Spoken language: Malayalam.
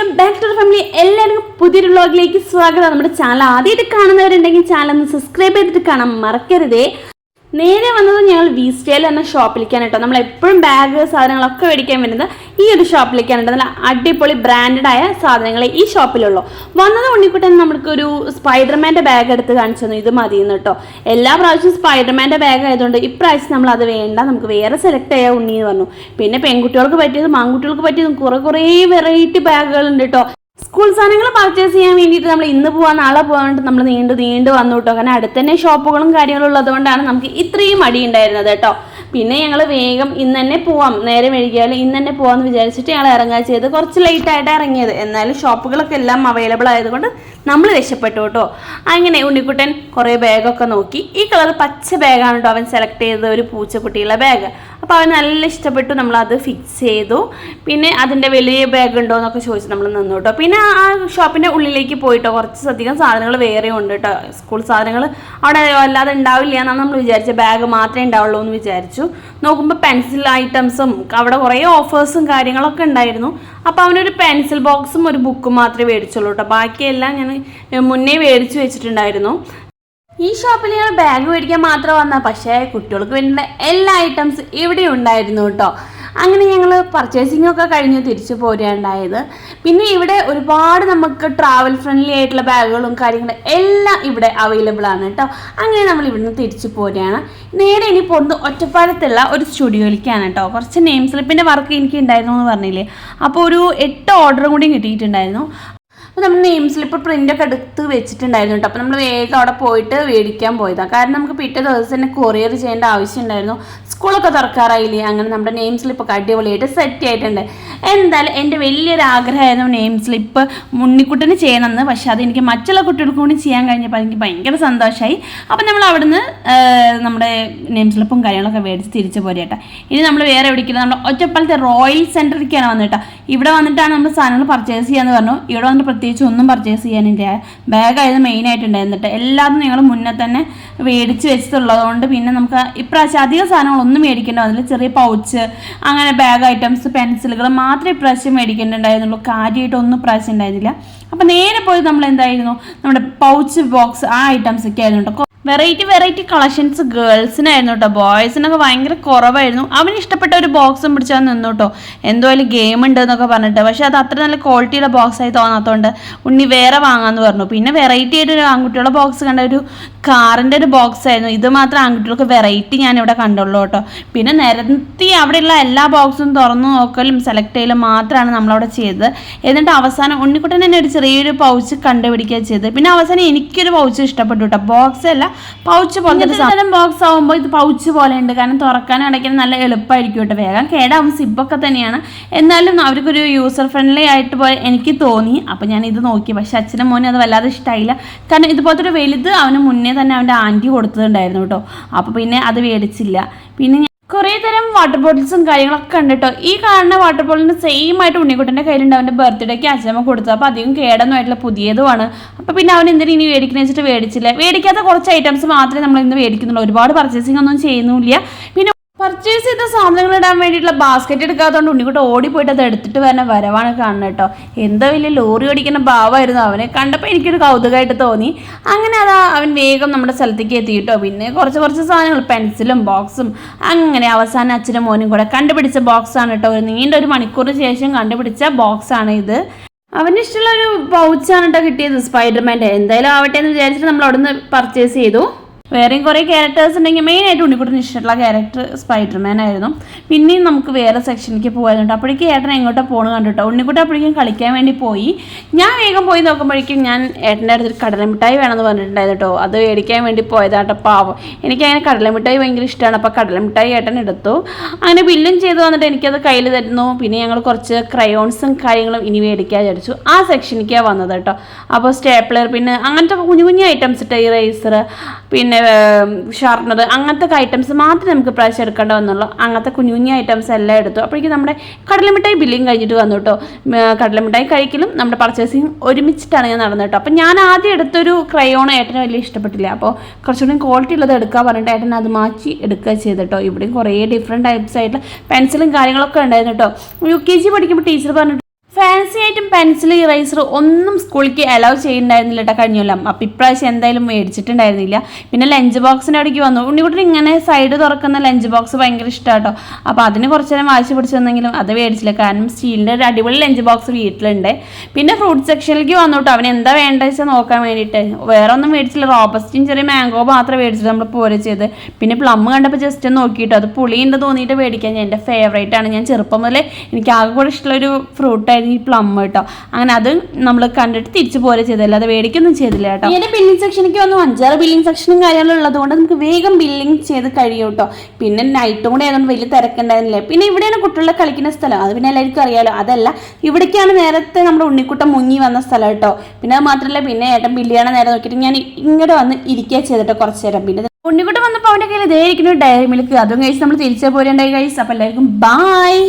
വെൽക്കം ബാക്ക് ടു ഫാമിലി എല്ലാവരും പുതിയൊരു വ്ളോഗിലേക്ക് സ്വാഗതം. നമ്മുടെ ചാനൽ ആദ്യമായിട്ട് കാണുന്നവരുണ്ടെങ്കിൽ ചാനൽ ഒന്ന് സബ്സ്ക്രൈബ് ചെയ്തിട്ട് കാണാൻ മറക്കരുതേ. നേരെ വന്നത് ഞങ്ങൾ വി സ്റ്റൈൽ എന്ന ഷോപ്പിലേക്കാണ് കേട്ടോ. നമ്മൾ എപ്പോഴും ബാഗ് സാധനങ്ങളൊക്കെ മേടിക്കാൻ വരുന്നത് ഈ ഒരു ഷോപ്പിലേക്കാണ് കേട്ടോ. നല്ല അടിപൊളി ബ്രാൻഡഡ് ആയ സാധനങ്ങൾ ഈ ഷോപ്പിലുള്ളൂ വന്നത് ഉണ്ണിക്കുട്ടൻ നമുക്കൊരു സ്പൈഡർമാന്റെ ബാഗ് എടുത്ത് കാണിച്ചു തന്നു. ഇത് മതി കേട്ടോ. എല്ലാ പ്രാവശ്യവും സ്പൈഡർമാന്റെ ബാഗ് ആയതുകൊണ്ട് ഇപ്രാവശ്യം നമ്മൾ അത് വേണ്ട. നമുക്ക് വേറെ സെലക്ട് ചെയ്യാൻ ഉണ്ണി എന്ന് പറഞ്ഞു. പിന്നെ പെൺകുട്ടികൾക്ക് പറ്റിയതും ആൺകുട്ടികൾക്ക് പറ്റിയതും കുറേ കുറേ വെറൈറ്റി ബാഗുകളുണ്ട് കേട്ടോ. സ്കൂൾ സാധനങ്ങൾ പർച്ചേസ് ചെയ്യാൻ വേണ്ടിയിട്ട് നമ്മൾ ഇന്ന് പോവാൻ നാളെ പോകാനായിട്ട് നമ്മൾ നീണ്ടു നീണ്ടു വന്നു കേട്ടോ. കാരണം അടുത്ത് തന്നെ ഷോപ്പുകളും കാര്യങ്ങളും ഉള്ളതുകൊണ്ടാണ് നമുക്ക് ഇത്രയും മടി ഉണ്ടായിരുന്നത് കേട്ടോ. പിന്നെ ഞങ്ങൾ വേഗം ഇന്ന് തന്നെ പോവാം. നേരെ മെഴുകിയാൽ ഇന്ന് തന്നെ പോവാമെന്ന് വിചാരിച്ചിട്ട് ഞങ്ങൾ ഇറങ്ങുക ചെയ്ത് കുറച്ച് ലേറ്റ് ആയിട്ട് ഇറങ്ങിയത്. എന്നാലും ഷോപ്പുകളൊക്കെ എല്ലാം അവൈലബിൾ ആയതുകൊണ്ട് നമ്മൾ രക്ഷപ്പെട്ടു കേട്ടോ. അങ്ങനെ ഉണ്ണിക്കുട്ടൻ കുറേ ബാഗൊക്കെ നോക്കി. ഈ കളർ പച്ച ബാഗാണ് കേട്ടോ അവൻ സെലക്ട് ചെയ്തത് ഒരു പൂച്ചക്കുട്ടിയുള്ള ബാഗ് അപ്പോൾ അവൻ നല്ല ഇഷ്ടപ്പെട്ടു നമ്മളത് ഫിക്സ് ചെയ്തു. പിന്നെ അതിന്റെ വലിയ ബാഗ് ഉണ്ടോ എന്നൊക്കെ ചോദിച്ചു നമ്മൾ നിന്നു കേട്ടോ. പിന്നെ ആ ഷോപ്പിന്റെ ഉള്ളിലേക്ക് പോയിട്ടോ. കുറച്ചധികം സാധനങ്ങൾ വേറെ ഉണ്ട് കേട്ടോ. സ്കൂൾ സാധനങ്ങൾ അവിടെ അല്ലാതെ ഉണ്ടാവില്ല എന്നാണ് നമ്മൾ വിചാരിച്ചത്. ബാഗ് മാത്രമേ ഉണ്ടാവുള്ളൂ എന്ന് വിചാരിച്ചു. നോക്കുമ്പോൾ പെൻസിൽ ഐറ്റംസും അവിടെ കുറേ ഓഫേഴ്സും കാര്യങ്ങളൊക്കെ ഉണ്ടായിരുന്നു. അപ്പോൾ അവനൊരു പെൻസിൽ ബോക്സും ഒരു ബുക്കും മാത്രമേ മേടിച്ചുള്ളൂ കേട്ടോ. ബാക്കിയെല്ലാം ഞാൻ മുന്നേ മേടിച്ച് വെച്ചിട്ടുണ്ടായിരുന്നു. ഈ ഷോപ്പിൽ ഞങ്ങൾ ബാഗ് മേടിക്കാൻ മാത്രം വന്ന പക്ഷേ കുട്ടികൾക്ക് വേണ്ട എല്ലാ ഐറ്റംസ് ഇവിടെ ഉണ്ടായിരുന്നു കേട്ടോ അങ്ങനെ ഞങ്ങൾ പർച്ചേസിംഗ് ഒക്കെ കഴിഞ്ഞ് തിരിച്ചു പോരുകയുണ്ടായത്. പിന്നെ ഇവിടെ ഒരുപാട് നമുക്ക് ട്രാവൽ ഫ്രണ്ട്ലി ആയിട്ടുള്ള ബാഗുകളും കാര്യങ്ങളും എല്ലാം ഇവിടെ അവൈലബിൾ ആണ് കേട്ടോ അങ്ങനെ നമ്മൾ ഇവിടുന്ന് തിരിച്ചു പോരുകയാണ്. നേരെ ഇനി പോകുന്നത് ഒറ്റപ്പാലത്തുള്ള ഒരു സ്റ്റുഡിയോയിലേക്കാണ് കേട്ടോ കുറച്ച് നെയിം സ്ലിപ്പിന്റെ വർക്ക് എനിക്ക് ഉണ്ടായിരുന്നു എന്ന് പറഞ്ഞില്ലേ? അപ്പോൾ ഒരു എട്ട് ഓർഡറും കൂടി കിട്ടിയിട്ടുണ്ടായിരുന്നു. അപ്പോൾ നമ്മൾ നെയിം സ്ലിപ്പ് പ്രിന്റൊക്കെ എടുത്ത് വെച്ചിട്ടുണ്ടായിരുന്നു കേട്ടോ. അപ്പോൾ നമ്മൾ വേഗം അവിടെ പോയിട്ട് മേടിക്കാൻ പോയതാണ് കാരണം നമുക്ക് പിറ്റേ ദിവസം തന്നെ കൊറിയർ ചെയ്യേണ്ട ആവശ്യമുണ്ടായിരുന്നു സ്കൂളൊക്കെ തുറക്കാറായില്ലേ? അങ്ങനെ നമ്മുടെ നെയിം സ്ലിപ്പൊക്കെ അടിപൊളിയായിട്ട് സെറ്റ് ആയിട്ടുണ്ട് എന്തായാലും എന്റെ വലിയൊരു ആഗ്രഹമായിരുന്നു നെയിം സ്ലിപ്പ് ഉണ്ണിക്കുട്ടന് ചെയ്യണമെന്ന്. പക്ഷേ അതെനിക്ക് മറ്റുള്ള കുട്ടികൾക്കും കൂടി ചെയ്യാൻ കഴിഞ്ഞപ്പോൾ എനിക്ക് ഭയങ്കര സന്തോഷമായി അപ്പോൾ നമ്മൾ അവിടുന്ന് നമ്മുടെ നെയിം സ്ലിപ്പും കാര്യങ്ങളൊക്കെ മേടിച്ച് തിരിച്ചു പോരേട്ടാ ഇനി നമ്മൾ വേറെ എവിടേക്കില്ല നമ്മുടെ ഒറ്റപ്പാലത്തെ റോയൽ സെന്ററിലേക്കാണ് വന്നിട്ടാ. ഇവിടെ വന്നിട്ടാണ് നമ്മൾ സാധനങ്ങൾ പർച്ചേസ് ചെയ്യാന്ന് പറഞ്ഞു. ഇവിടെ വന്നിട്ട് പ്രത്യേകിച്ച് ഒന്നും പർച്ചേസ് ചെയ്യാനില്ല. ബാഗായിരുന്നു മെയിൻ ആയിട്ടുണ്ടായിരുന്നിട്ട് എല്ലാതും നിങ്ങൾ മുന്നേ തന്നെ മേടിച്ച് വെച്ചിട്ടുള്ളതുകൊണ്ട് പിന്നെ നമുക്ക് ഇപ്രാവശ്യം അധികം സാധനങ്ങളൊന്നും മേടിക്കേണ്ട? വന്നില്ല ചെറിയ പൗച്ച് അങ്ങനെ ബാഗ് ഐറ്റംസ് പെൻസിലുകൾ മാത്രമേ ഇപ്രാവശ്യം മേടിക്കേണ്ടതായിരുന്നുള്ളൂ കാര്യമായിട്ടൊന്നും ഇപ്രാവശ്യം ഉണ്ടായിരുന്നില്ല. അപ്പം നേരെ പോയി നമ്മൾ എന്തായിരുന്നു നമ്മുടെ പൗച്ച് ബോക്സ് ആ ഐറ്റംസ് ഒക്കെ ആയിരുന്നു കേട്ടോ വെറൈറ്റി വെറൈറ്റി കളക്ഷൻസ് ഗേൾസിനായിരുന്നു കേട്ടോ ബോയ്സിനൊക്കെ ഭയങ്കര കുറവായിരുന്നു. അവന് ഇഷ്ടപ്പെട്ട ഒരു ബോക്സും പിടിച്ചാൽ നിന്നു കേട്ടോ എന്തോ അതിൽ ഗെയിം ഉണ്ട് എന്നൊക്കെ പറഞ്ഞിട്ട്. പക്ഷേ അത് അത്ര നല്ല ക്വാളിറ്റിയുള്ള ബോക്സ് ആയി തോന്നാത്തതുകൊണ്ട് ഉണ്ണി വേറെ വാങ്ങാമെന്ന് പറഞ്ഞു. പിന്നെ വെറൈറ്റി ആയിട്ട് ഒരു ആൺകുട്ടികളുടെ ബോക്സ് കണ്ട ഒരു കാറിന്റെ ഒരു ബോക്സ് ആയിരുന്നു. ഇത് മാത്രം ആൺകുട്ടികൾക്ക് വെറൈറ്റി ഞാൻ ഇവിടെ കണ്ടുള്ളൂ കേട്ടോ പിന്നെ നിരത്തി അവിടെയുള്ള എല്ലാ ബോക്സും തുറന്നു നോക്കലും സെലക്ട് ചെയ്യലും മാത്രമാണ് നമ്മളവിടെ ചെയ്തത്. എന്നിട്ട് അവസാനം ഉണ്ണിക്കുട്ടൻ തന്നെ ഒരു ചെറിയൊരു പൗച്ച് കണ്ടുപിടിക്കുക ചെയ്തത്. പിന്നെ അവസാനം എനിക്കൊരു പൗച്ച് ഇഷ്ടപ്പെട്ടു കേട്ടോ ബോക്സ് അല്ല പൗച്ച് പോലത്തെ സാധനം ബോക്സ് ആകുമ്പോൾ ഇത് പൗച്ച് പോലെ ഉണ്ട് കാരണം തുറക്കാനും അടയ്ക്കാൻ നല്ല എളുപ്പമായിരിക്കും കേട്ടോ വേഗം. കേടാവും സിബൊക്കെ തന്നെയാണ്. എന്നാലും അവർക്കൊരു യൂസർ ഫ്രണ്ട്ലി ആയിട്ട് പോയി എനിക്ക് തോന്നി. അപ്പോൾ ഞാൻ ഇത് നോക്കി. പക്ഷെ അച്ഛനും മോനും അത് വല്ലാതെ ഇഷ്ടമായില്ല കാരണം ഇതുപോലത്തെ ഒരു വലുത് അവന് മുന്നേ തന്നെ അവന്റെ ആന്റി കൊടുത്തിട്ടുണ്ടായിരുന്നു കേട്ടോ. അപ്പോൾ പിന്നെ അത് മേടിച്ചില്ല. പിന്നെ കുറേ തരം വാട്ടർ ബോട്ടിൽസും കാര്യങ്ങളൊക്കെ ഉണ്ട് കേട്ടോ ഈ കാണുന്ന വാട്ടർ ബോട്ടിലിന് സെയിം ആയിട്ട് ഉണ്ണിക്കുട്ടന്റെ കയ്യിലുണ്ട്. അവന്റെ ബർത്ത്ഡേക്ക് അച്ഛമ്മ കൊടുത്തത്. അപ്പോൾ അധികം കേടൊന്നും ആയിട്ടുള്ള പുതിയതുമാണ്. അപ്പോൾ പിന്നെ അവൻ എന്തിനും ഇനി മേടിക്കണ വെച്ചിട്ട് മേടിച്ചില്ല. മേടിക്കാത്ത കുറച്ച് ഐറ്റംസ് മാത്രമേ നമ്മൾ ഇന്ന് മേടിക്കുന്നുള്ളൂ. ഒരുപാട് പർച്ചേസിംഗ് ഒന്നും ചെയ്യുന്നില്ല പിന്നെ സാധനങ്ങൾ ഇടാൻ വേണ്ടിയിട്ടുള്ള ബാസ്ക്കറ്റ് എടുക്കാത്തതുകൊണ്ട് ഉണ്ണിക്കുട്ട് ഓടിപ്പോയിട്ട് അത് എടുത്തിട്ട് വരണ വരവാണ് കാണുന്നത് കേട്ടോ. എന്തോ വലിയ ലോറി ഓടിക്കുന്ന ഭാവമായിരുന്നു അവനെ കണ്ടപ്പോൾ എനിക്കൊരു കൗതുകമായിട്ട് തോന്നി. അങ്ങനെ അതാ അവൻ വേഗം നമ്മുടെ സ്ഥലത്തേക്ക് എത്തി കേട്ടോ പിന്നെ കുറച്ച് കുറച്ച് സാധനങ്ങൾ പെൻസിലും ബോക്സും അങ്ങനെ അവസാനം അച്ഛനും മോനും കൂടെ കണ്ടുപിടിച്ച ബോക്സാണ് കേട്ടോ. ഒരു നീണ്ട ഒരു മണിക്കൂറിന് ശേഷം കണ്ടുപിടിച്ച ബോക്സാണ് ഇത്. അവന് ഇഷ്ടമുള്ള ഒരു പൗച്ചാണ് കേട്ടോ കിട്ടിയത്. സ്പൈഡർമാന്റെ എന്തായാലും ആവട്ടെ എന്ന് വിചാരിച്ചിട്ട് നമ്മൾ അവിടുന്ന് പർച്ചേസ് ചെയ്തു. വേറെയും കുറേ ക്യാരക്ടേഴ്സ് ഉണ്ടെങ്കിൽ മെയിനായിട്ട് ഉണ്ണിക്കുട്ടിന് ഇഷ്ടമുള്ള ക്യാരക്ടർ സ്പൈഡർമാൻ ആയിരുന്നു. പിന്നെയും നമുക്ക് വേറെ സെക്ഷനിലേക്ക് പോകാനുണ്ട്. അപ്പോഴേക്കും ഏട്ടൻ എങ്ങോട്ടാ പോകണം കണ്ടിട്ടോ? ഉണ്ണിക്കുട്ടി അപ്പോഴേക്കും കളിക്കാൻ വേണ്ടി പോയി. ഞാൻ വേഗം പോയി നോക്കുമ്പോഴേക്കും ഞാൻ ഏട്ടന്റെ അടുത്തൊരു കടലമിഠായി വേണമെന്ന് പറഞ്ഞിട്ടുണ്ടായിരുന്നു കേട്ടോ. അത് മേടിക്കാൻ വേണ്ടി പോയതാട്ടോ പാവം. എനിക്ക് അങ്ങനെ കടലമിഠായി ഭയങ്കര ഇഷ്ടമാണ്. അപ്പോൾ കടലമിഠായി ഏട്ടൻ എടുത്തു. അങ്ങനെ ബില്ലും ചെയ്ത് വന്നിട്ട് എനിക്കത് കയ്യിൽ തരുന്നു. പിന്നെ ഞങ്ങൾ കുറച്ച് ക്രയോൺസും കാര്യങ്ങളും ഇനി മേടിക്കാൻ വിചാരിച്ചു. ആ സെക്ഷനിലേക്കാണ് വന്നത് കേട്ടോ. അപ്പോൾ സ്റ്റേപ്ലർ പിന്നെ അങ്ങനത്തെ കുഞ്ഞു കുഞ്ഞു ഐറ്റംസ് ഇട്ട് ഇറേസർ പിന്നെ ഷാർപ്പനർ അങ്ങനത്തെ ഐറ്റംസ് മാത്രമേ നമുക്ക് പ്രാവശ്യം എടുക്കേണ്ട വന്നുള്ളൂ. അങ്ങനത്തെ കുഞ്ഞു കുഞ്ഞു ഐറ്റംസ് എല്ലാം എടുത്തു. അപ്പോഴേക്കും നമ്മുടെ കടലമിഠായി ബില്ലിങ് കഴിഞ്ഞിട്ട് വന്നു കേട്ടോ കടലമിഠായി കഴിക്കലും നമ്മുടെ പർച്ചേസിങ് ഒരുമിച്ചിട്ടാണ് ഞാൻ നടന്നത് കേട്ടോ. അപ്പോൾ ഞാൻ ആദ്യം എടുത്തൊരു ക്രയോൺ ഏട്ടന് വലിയ ഇഷ്ടപ്പെട്ടില്ല. അപ്പോൾ കുറച്ചുകൂടി ക്വാളിറ്റി ഉള്ളത് എടുക്കാൻ പറഞ്ഞിട്ട് ഏട്ടൻ അത് മാറ്റി എടുക്കുക ചെയ്തിട്ടോ ഇവിടെയും കുറേ ഡിഫറെന്റ് ടൈപ്സ് ആയിട്ടുള്ള പെൻസിലും കാര്യങ്ങളൊക്കെ ഉണ്ടായിരുന്നു കേട്ടോ. യു കെ ജി പഠിക്കുമ്പോൾ ടീച്ചർ പറഞ്ഞിട്ട് ഫാൻസി ആയിട്ടും പെൻസിൽ ഇറൈസർ ഒന്നും സ്കൂളിലേക്ക് അലൗ ചെയ്യുന്നുണ്ടായിരുന്നില്ല കേട്ടോ കഴിഞ്ഞൊല്ലം അപ്പം ഇപ്രാവശ്യം എന്തായാലും മേടിച്ചിട്ടുണ്ടായിരുന്നില്ല. പിന്നെ ലഞ്ച് ബോക്സിന്റെ അവിടേക്ക് വന്നു. ഉണ്ണിക്കുട്ടി ഇങ്ങനെ സൈഡ് തുറക്കുന്ന ലഞ്ച് ബോക്സ് ഭയങ്കര ഇഷ്ടമാട്ടോ അപ്പോൾ അതിന് കുറച്ച് നേരം വാശി പിടിച്ചെന്നെങ്കിലും അത് മേടിച്ചില്ല. കാരണം സ്റ്റീലിന്റെ ഒരു അടിപൊളി ലഞ്ച് ബോക്സ് വീട്ടിലുണ്ട്. പിന്നെ ഫ്രൂട്ട് സെക്ഷനിലേക്ക് വന്നു കേട്ടോ അവൻ എന്താ വേണ്ടത് വെച്ചാൽ നോക്കാൻ വേണ്ടിയിട്ട് വേറെ ഒന്നും മേടിച്ചില്ല. റോബസ്റ്റും ചെറിയ മാംഗോ മാത്രം മേടിച്ചിട്ട് നമ്മൾ പോരെ ചെയ്ത്. പിന്നെ പ്ലം കണ്ടപ്പോൾ ജസ്റ്റ് നോക്കിയിട്ടോ അത് പുളിയുണ്ട് തോന്നിയിട്ട് മേടിക്കാൻ. എന്റെ ഫേവറേറ്റ് ആണ്. ഞാൻ ചെറുപ്പം മുതലേ എനിക്ക് ആകെ കൂടെ ഇഷ്ടമുള്ളൊരു ഫ്രൂട്ടായിരുന്നു ഈ പ്ലം കേട്ടോ അങ്ങനെ അത് നമ്മൾ കണ്ടിട്ട് തിരിച്ചു പോലെ ചെയ്തല്ല അത് മേടിക്കൊന്നും ചെയ്തില്ല കേട്ടോ. ഇങ്ങനെ ബില്ലിംഗ് സെക്ഷനിലേക്ക് വന്നു. അഞ്ചാറ് ബില്ലിംഗ് സെക്ഷനും കാര്യങ്ങളും ഉള്ളത് കൊണ്ട് നമുക്ക് വേഗം ബില്ലിംഗ് ചെയ്ത് കഴിയും കേട്ടോ. പിന്നെ നൈറ്റും കൂടെ ആയതുകൊണ്ട് വലിയ തിരക്കുണ്ടായിരുന്നില്ല. പിന്നെ ഇവിടെയാണ് കുട്ടികളെ കളിക്കുന്ന സ്ഥലം. അത് പിന്നെ എല്ലാവർക്കും അറിയാലോ. അതല്ല ഇവിടേക്കാണ് നേരത്തെ നമ്മുടെ ഉണ്ണിക്കുട്ടം മുങ്ങി വന്ന സ്ഥലം കേട്ടോ. പിന്നെ അത് മാത്രമല്ല പിന്നെ ഏട്ടൻ ബില്ലിയാണ് നേരെ നോക്കിയിട്ട് ഞാൻ ഇങ്ങോട്ട് വന്ന് ഇരിക്കുക ചെയ്തിട്ട് കുറച്ച് നേരം. പിന്നെ ഉണ്ണിക്കുട്ടം വന്നപ്പോൾ അവന്റെ കയ്യിൽ ഇതേ ഇരിക്കുന്ന ഡയറി മിൽക്ക്. അതും കഴിച്ച് നമ്മൾ തിരിച്ചു പോരേണ്ടായി കഴിച്ച് അപ്പോൾ എല്ലാവർക്കും ബായ്